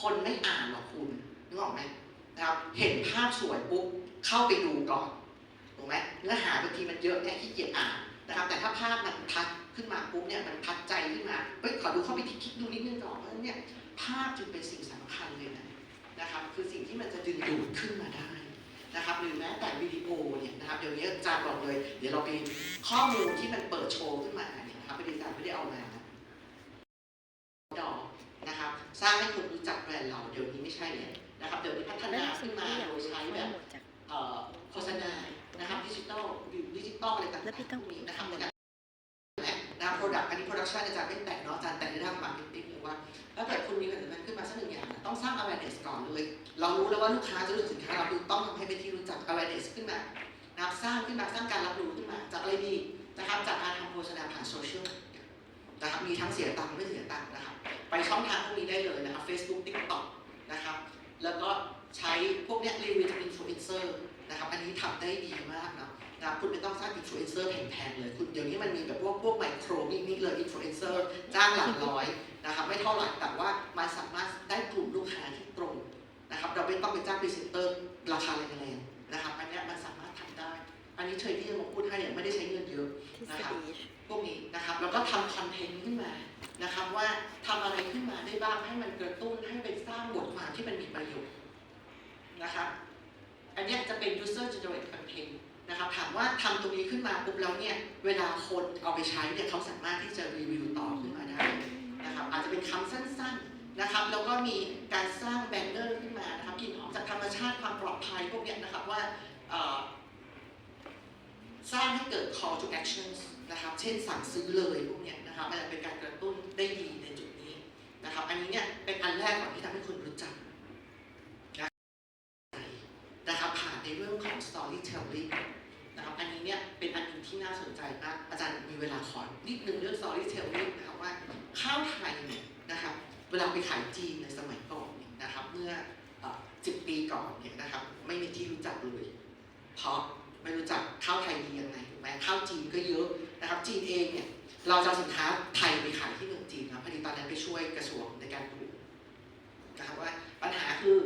คนไม่อ่านหรอกคุณนึกออกไหมนะครับเห็นภาพสวยปุ๊บเข้าไปดูก่อนถูกไหมเนื้อหาบางทีมันเยอะเนี่ยขี้เกียจอ่านนะครับแต่ถ้าภาพมันทัดขึ้นมาปุ๊บเนี่ยมันทัดใจขึ้นมาเฮ้ยขอดูเข้าไปคลิกดูนิดนึงก่อนเพราะเนี่ยภาพจึงเป็นสิ่งสำคัญเลยนะนะครับคือสิ่งที่มันจะดึงดูดขึ้นมาได้นะครับหรือแม้แต่วิดีโอเนี่ยนะครับเดี๋ยวนี้อาจารย์บอกเลย เดี๋ยวเราไปข้อมูลที่มันเปิดโชว์ขึ้นมาเนี่ยนะครับไม่ได้อาจารย์ไม่ได้เอามานะ สร้างให้คนรู้จักแบรนด์เราเดี๋ยวนี้ไม่ใช่เลยนะครับเดี๋ยวนี้พัฒนาขึ้นมาโดยใช้แบบหมดจากเอ่อโฆษณานะครับดิจิตอลดิจิตอลอะไรต่างแล้วพี่ๆต้องพวกนี้นะครับในการนะครับโปรดักต์อันนี้โปรดักชันอาจารย์ไม่แตะเนาะอาจารย์แต่ในด้านมาร์เก็ตติ้งเลยว่าถ้าเกิดคุณมีผลิตภัณฑ์ขึ้นมาสักหนึ่งอย่างต้องสร้าง awareness ก่อนเลย เรารู้แล้วว่าลูกค้าจะรู้สินค้าเราคือต้องทำให้เป็นที่รู้จัก awareness ขึ้นมานะครับสร้างขึ้นมาสร้างการรับรู้ขึ้นมา จากอะไรดีนะครับจากการทำโฆษณาผ่านโซเชียลนะครับมีทั้งเสียตังค์ไม่เสียตังค์นะครับไป ช่องทางพวกนี้ได้เลยนะครับ Facebook TikTok นะครับแล้วก็ใช้พวกเนี้ยรีวิวจากอินฟลูเอนเซอร์นะครับอันนี้ทำได้ดีมากนะนะคุณไม่ต้องสร้างอินฟลูเอนเซอร์แพงๆเลย คุณเดี๋ยวนี้มันมีแบบพวกพวกไมโครมินิเลยอินฟลูเอนเซอร์จ้างหลักร้อยนะครับไม่เท่าไหร่แต่ว่ามันสามารถได้กลุ่มลูกค้าที่ตรงนะครับเราไม่ต้องไปจ้างพรีเซนเตอร์ราคาแรงๆนะครับอันนี้มันสามารถทำได้ อันนี้เชยที่จะมาพูดให้เนี่ยไม่ได้ใช้เงินเยอะ ฤษฎีพวกนี้นะครับแล้วก็ทำคอนเทนต์ขึ้นมานะครับว่าทำอะไรขึ้นมาได้บ้างให้มันกระตุ้นให้เป็นสร้างบทความที่มันมีประโยชน์นะครับอันเนี้ยจะเป็น user generated content นะครับถามว่าทำตรงนี้ขึ้นมาปุ๊บแล้วเนี่ยเวลาคนเอาไปใช้เนี่ยเขาสามารถที่จะรีวิวต่อขึ้นมาได้นะครับอาจจะเป็นคำสั้นๆนะครับแล้วก็มีการสร้างแบนเนอร์ขึ้นมานะครับกลิ่นหอมจากธรรมชาติความปลอดภัยพวกเนี้ยนะครับว่าเอ่อ สร้างให้เกิด call to actions นะครับเช่นสั่งซื้อเลยพวกเนี้ยนะครับมันจะเป็นการกระตุ้นได้ดีในจุดนี้นะครับอันนี้เนี่ยเป็นอันแรกก่อนที่ทำให้คนรู้จักนะครับผ่านในเรื่องของ storytelling นะครับอันนี้เนี่ยเป็นอันนึงที่น่าสนใจมากอาจารย์มีเวลาขอนิดนึงเรื่อง storytelling นะครับว่าข้าวไทยเนี่ยนะครับเวลาไปขายจีนในสมัยก่อนเนี่ยนะครับเมื่อสิบปีก่อนเนี่ยนะครับไม่มีที่รู้จักเลยเพราะ รู้จักข้าวไทยดียังไงถูกไหมข้าวจีนก็เยอะนะครับ จีนเองเนี่ยเราจะเอสินค้าไทยไปขายที่เมืองจีนนะพอดีตอนนั้นไปช่วยกระทรวงในการดูกนะครับว่าปัญหาคือ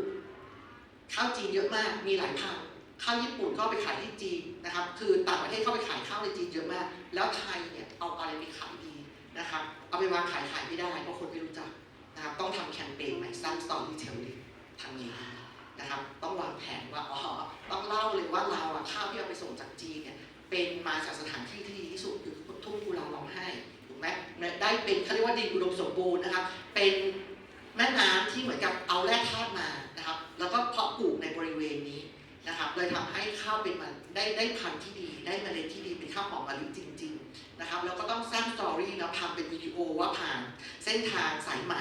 ข้าวจีนเยอะมากมีหลายพันข้าวญี่ปุ่นก็ไปขายที่จีนนะครับ คือต่างประเทศเข้าไปขายข้าวในจีนเยอะมาก แล้วไทยเนี่ยเอาอะไรไปขายดีนะครับ เอาไปวางขายขายไม่ได้เพราะคนไม่รู้จักนะครับ ต้องทำแคมเปญใหม่สร้างสตอรี่เทลลิ่งทำยังไงนะครับ ต้องวางแผนว่าอ๋อต้องเล่าเลยว่าเราอะข้าว เป็นมาจากสถานที่ที่ดีที่สุดคือทุ่งกุลาร้องไห้ถูกไหมได้เป็นเขาเรียกว่าดินอุดมสมบูรณ์นะครับ เป็นแม่น้ำที่เหมือนกับเอาแร่ธาตุมานะครับ แล้วก็เพาะปลูกในบริเวณนี้นะครับเลยทำให้ข้าวเป็นมันได้ได้พันธุ์ที่ดี ได้เมล็ดที่ดีเป็นข้าวหอมมะลิจริง ๆนะครับแล้วก็ต้องสร้างสตอรี่แล้วทำเป็นวิดีโอว่าผ่านเส้นทางสายไหม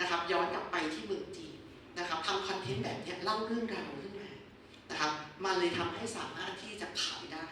นะครับ ย้อนกลับไปที่เมืองจีนนะครับทำคอนเทนต์แบบนี้เล่าเรื่องราวขึ้นมานะครับมันเลยทำให้สามารถที่จะขายได้